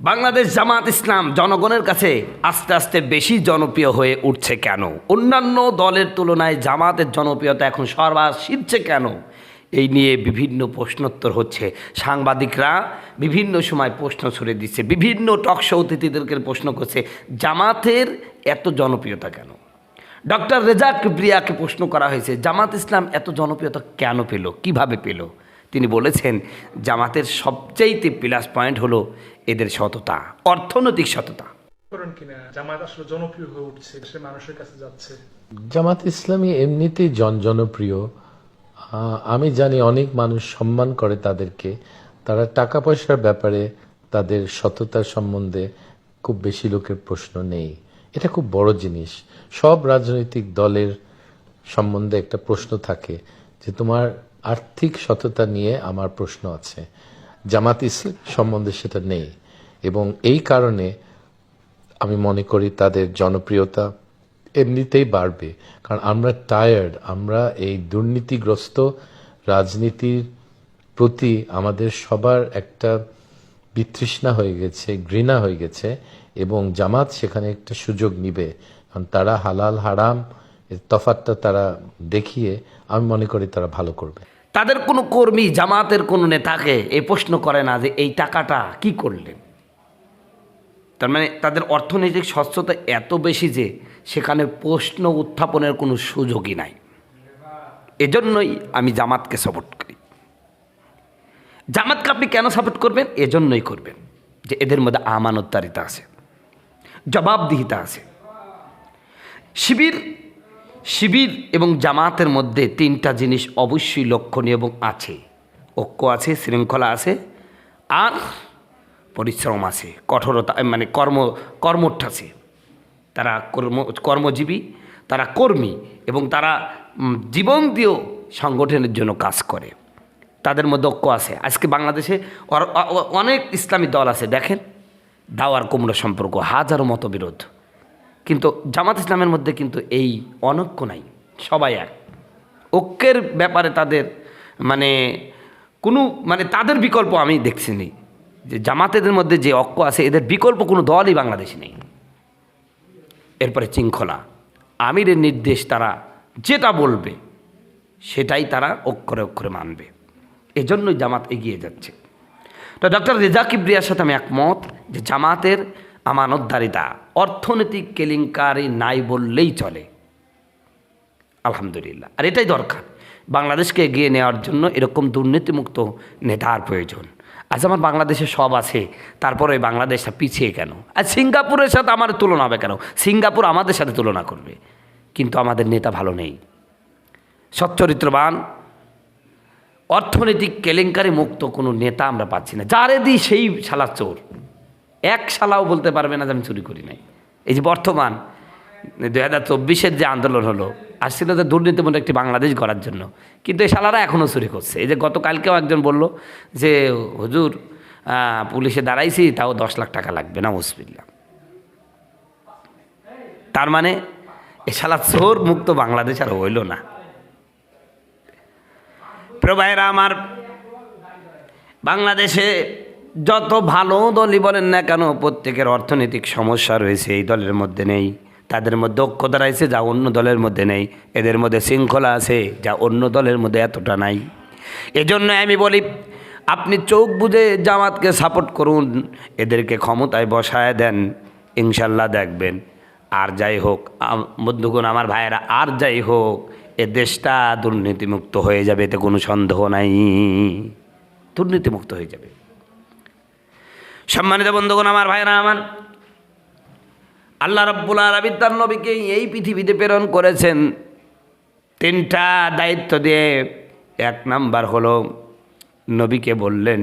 বাংলাদেশ জামাত ইসলাম জনগণের কাছে আস্তে আস্তে বেশি জনপ্রিয় হয়ে উঠছে কেন? অন্যান্য দলের তুলনায় জামাতের জনপ্রিয়তা এখন সর্বাশীর্ষে কেন? এই নিয়ে বিভিন্ন প্রশ্নোত্তর হচ্ছে। সাংবাদিকরা বিভিন্ন সময় প্রশ্ন ছুড়ে দিচ্ছে। বিভিন্ন টকশো অতিথিদেরকে প্রশ্ন করছে, জামাতের এত জনপ্রিয়তা কেন? ডক্টর রেজাক ব্রিয়াকে প্রশ্ন করা হয়েছে, জামাত ইসলাম এত জনপ্রিয়তা কেন পেল? কীভাবে পেল? তিনি বলেছেন, জামাতের সবচাইতে প্লাস পয়েন্ট হলো এদের সততা অর্থনৈতিক সততা। জামায়াত আসলে জনপ্রিয় হয়ে উঠছে মানুষের কাছে যাচ্ছে। জামাত ইসলামী এমনিতেই জন জনপ্রিয়। আমি জানি অনেক মানুষ সম্মান করে তাদেরকে। তারা টাকা পয়সার ব্যাপারে তাদের সততার সম্বন্ধে খুব বেশি লোকের প্রশ্ন নেই। এটা খুব বড় জিনিস। সব রাজনৈতিক দলের সম্বন্ধে একটা প্রশ্ন থাকে যে তোমার আর্থিক সততা নিয়ে আমার প্রশ্ন আছে। জামাত ইসলাম সম্বন্ধে সেটা নেই। এবং এই কারণে আমি মনে করি তাদের জনপ্রিয়তা এমনিতেই বাড়বে। কারণ আমরা টায়ার্ড আমরা এই দুর্নীতিগ্রস্ত রাজনীতির প্রতি আমাদের সবার একটা বিতৃষ্ণা হয়ে গেছে, ঘৃণা হয়ে গেছে এবং জামাত সেখানে একটা সুযোগ নিবে। কারণ তারা হালাল, হারাম এর তফাতটা তারা দেখিয়ে আমি মনে করি তারা ভালো করবে। তাদের কোনো কর্মী জামাতের কোনো নেতাকে এই প্রশ্ন করে না যে এই টাকাটা কি করলেন? তার মানে তাদের অর্থনৈতিক স্বচ্ছতা এত বেশি যে সেখানে প্রশ্ন উত্থাপনের কোনো সুযোগই নাই। এজন্যই আমি জামাতকে সাপোর্ট করি। জামাতকে আপনি কেন সাপোর্ট করবেন? এজন্যই করবেন যে এদের মধ্যে আমানতদারিতা আছে, জবাবদিহিতা আছে। শিবির শিবির এবং জামাতের মধ্যে তিনটা জিনিস অবশ্যই লক্ষণীয় এবং আছে। ঐক্য আছে, শৃঙ্খলা আছে। আর পরিশ্রম আছে, কঠোরতা মানে কর্ম, কর্মঠ আছে। তারা কর্ম, কর্মজীবী, তারা কর্মী এবং তারা জীবন দিয়েও সংগঠনের জন্য কাজ করে। তাদের মধ্যে ঐক্য আছে। আজকে বাংলাদেশে অনেক ইসলামী দল আছে, দেখেন। দাওয়ার কুমড়ো সম্পর্ক, হাজারো মতবিরোধ। কিন্তু জামাত ইসলামের মধ্যে কিন্তু এই অনৈক্য নাই, সবাই এক। ঐক্যের ব্যাপারে তাদের মানে কোনো মানে তাদের বিকল্প আমি দেখছি নি যে জামাতেদের মধ্যে যে ঐক্য আছে, এদের বিকল্প কোনো দলই বাংলাদেশে নেই। এরপরে শৃঙ্খলা। আমিরের নির্দেশ তারা যেটা বলবে, সেটাই তারা অক্ষরে অক্ষরে মানবে। এজন্যই জামাত এগিয়ে যাচ্ছে। তো ডক্টর রেজা কিবরিয়ার সাথে আমি একমত যে জামাতের আমানতদারিতা অর্থনৈতিক কেলেঙ্কারি নাই বললেই চলে। আলহামদুলিল্লাহ। আর এটাই দরকার। বাংলাদেশকে এগিয়ে নেওয়ার জন্য এরকম দুর্নীতিমুক্ত নেতার প্রয়োজন। আজ আমার বাংলাদেশে সব আছে, তারপরে ওই বাংলাদেশটা পিছিয়ে কেন? আর সিঙ্গাপুরের সাথে আমার তুলনা হবে কেন? সিঙ্গাপুর আমাদের সাথে তুলনা করবে, কিন্তু আমাদের নেতা ভালো নেই। সচ্চরিত্রবান, অর্থনৈতিক কেলেঙ্কারি মুক্ত কোনো নেতা আমরা পাচ্ছি না। যারে দিই সেই শালা চোর। এক শালাও বলতে পারবে না যে আমি চুরি করি নাই। এই যে বর্তমান দু হাজার চব্বিশের যে আন্দোলন হলো আসছিল যে দুর্নীতিমূলক একটি বাংলাদেশ গড়ার জন্য। কিন্তু এই শালারা এখনও চুরি করছে। এই যে গতকালকেও একজন বলল যে, হুজুর পুলিশে দাঁড়াইছি, তাও দশ লাখ টাকা লাগবে না মুসবিল্লা তার মানে এ শালা চোর মুক্ত বাংলাদেশ আর হইল না। ভাইয়েরা আমার, বাংলাদেশে যত ভালো দলই বলেন না কেন, প্রত্যেকের অর্থনৈতিক সমস্যা রয়েছে, এই দলের মধ্যে নেই। তাদের মধ্যে ঐক্যতা রয়েছে যা অন্য দলের মধ্যে নেই। এদের মধ্যে শৃঙ্খলা আছে, যা অন্য দলের মধ্যে এতটা নাই। এজন্য আমি বলি, আপনি চোখ বুঝে জামাতকে সাপোর্ট করুন, এদেরকে ক্ষমতায় বসায় দেন, ইনশাল্লাহ দেখবেন। আর যাই হোক বন্ধুগণ, আমার ভাইয়েরা, আর যাই হোক, এ দেশটা দুর্নীতিমুক্ত হয়ে যাবে, এতে কোনো সন্দেহ নাই। দুর্নীতিমুক্ত হয়ে যাবে। সম্মানিত বন্ধুগণ, আমার ভাইরা আমার আল্লাহ রব্বুল আলমী তার নবীকে এই পৃথিবীতে প্রেরণ করেছেন। তিনটা দায়িত্ব দিয়ে এক নাম্বার হলো নবীকে বললেন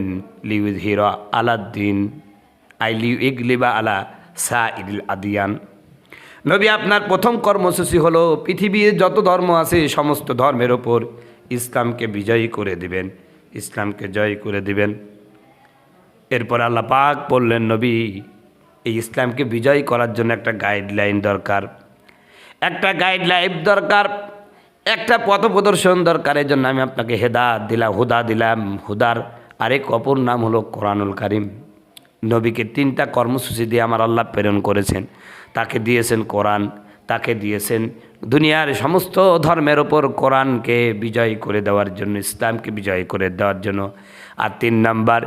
লিউদ হিরো আলাদ্দিন আই লিউ ইগলিবা আলা সা ইদিল আদিয়ান। নবী আপনার প্রথম কর্মসূচি হলো পৃথিবীর যত ধর্ম আছে সমস্ত ধর্মের ওপর ইসলামকে বিজয়ী করে দিবেন। ইসলামকে জয় করে দিবেন। এরপর আল্লাহ পাক বললেন, নবী এই ইসলামকে বিজয় করার জন্য একটা গাইডলাইন দরকার। একটা গাইডলাইন দরকার, একটা পথ প্রদর্শন দরকার। এই জন্য আমি আপনাকে হেদা দিলাম, হুদা দিলাম। হুদার আরেক অপর নাম হলো কোরআনুল কারিম। নবীকে তিনটা কর্মসূচি দিয়ে আমার আল্লাহ প্রেরণ করেছেন। তাকে দিয়েছেন কোরআন, তাকে দিয়েছেন দুনিয়ার সমস্ত ধর্মের ওপর কোরআনকে বিজয় করে দেওয়ার জন্য, ইসলামকে বিজয় করে দেওয়ার জন্য। আর তিন নাম্বার,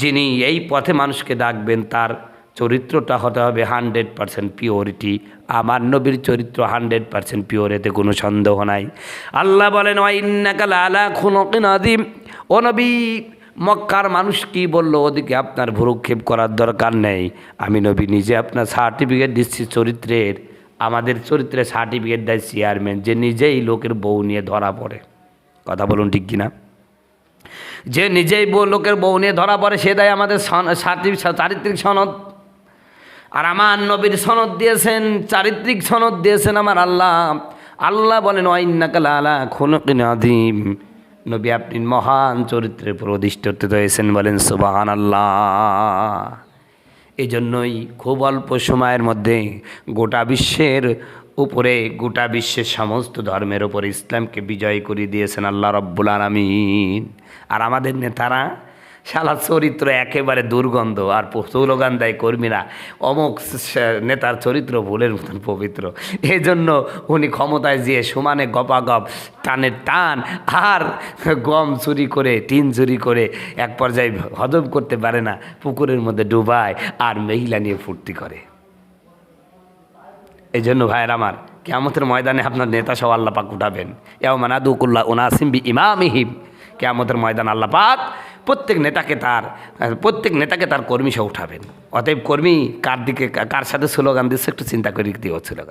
যিনি এই পথে মানুষকে ডাকবেন, তার চরিত্রটা হতে হবে হান্ড্রেড পারসেন্ট পিওরিটি আমার নবীর চরিত্র হান্ড্রেড পারসেন্ট পিওর এতে কোনো সন্দেহ নাই। আল্লাহ বলেন ওয়াইন্নাকাল আলা খুনকিন আদিম ও নবী, মক্কার মানুষ কি বলল? ওদিকে আপনার ভুরুক্ষেপ করার দরকার নেই। আমি নবী নিজে আপনার সার্টিফিকেট দিচ্ছি চরিত্রের। আমাদের চরিত্রে সার্টিফিকেট দেয় চেয়ারম্যান যে নিজেই লোকের বউ নিয়ে ধরা পড়ে। কথা বলুন ঠিক কিনা? যে নিজেই লোকের বউ নিয়ে ধরা পড়ে, সে দেয় আমাদের চারিত্রিক সনদ। আর আমার নবীর সনদ দিয়েছেন, চারিত্রিক সনদ দিয়েছেন আমার আল্লাহ। আল্লাহ বলেন খুনকিন আদিম নবী আপনি মহান চরিত্রে প্রতিষ্ঠিত হয়েছেন বলেন সুবাহান আল্লাহ এই জন্যই খুব অল্প সময়ের মধ্যে গোটা বিশ্বের উপরে, গোটা বিশ্বের সমস্ত ধর্মের উপর ইসলামকে বিজয় করে দিয়েছেন আল্লাহ রব্বুল আলমিন। আর আমাদের নেতারা শালা চরিত্র একেবারে দুর্গন্ধ, আর স্লোগান দেয় কর্মীরা, অমুক নেতার চরিত্র ভুলের মতন পবিত্র। এই জন্য উনি ক্ষমতায় যেয়ে সমানে গপাগপ, টানের টান, আর গম চুরি করে, টিন চুরি করে এক পর্যায়ে হজম করতে পারে না, পুকুরের মধ্যে ডুবায় আর মহিলা নিয়ে ফুর্তি করে। এই জন্য ভাইয়ের আমার, কেয়ামতের ময়দানে আপনার নেতা সব আল্লাহ পাক উঠাবেন। এও মানাদুকুল্লাহ ওনাসিম বি ইমামিহিম কেয়ামতের ময়দান আল্লাহ পাক প্রত্যেক নেতাকে তার প্রত্যেক নেতাকে তার কর্মী সহ উঠাবেন। অতএব কর্মী কার দিকে, কার সাথে স্লোগান দিচ্ছে একটু চিন্তা করে দিও স্লোগান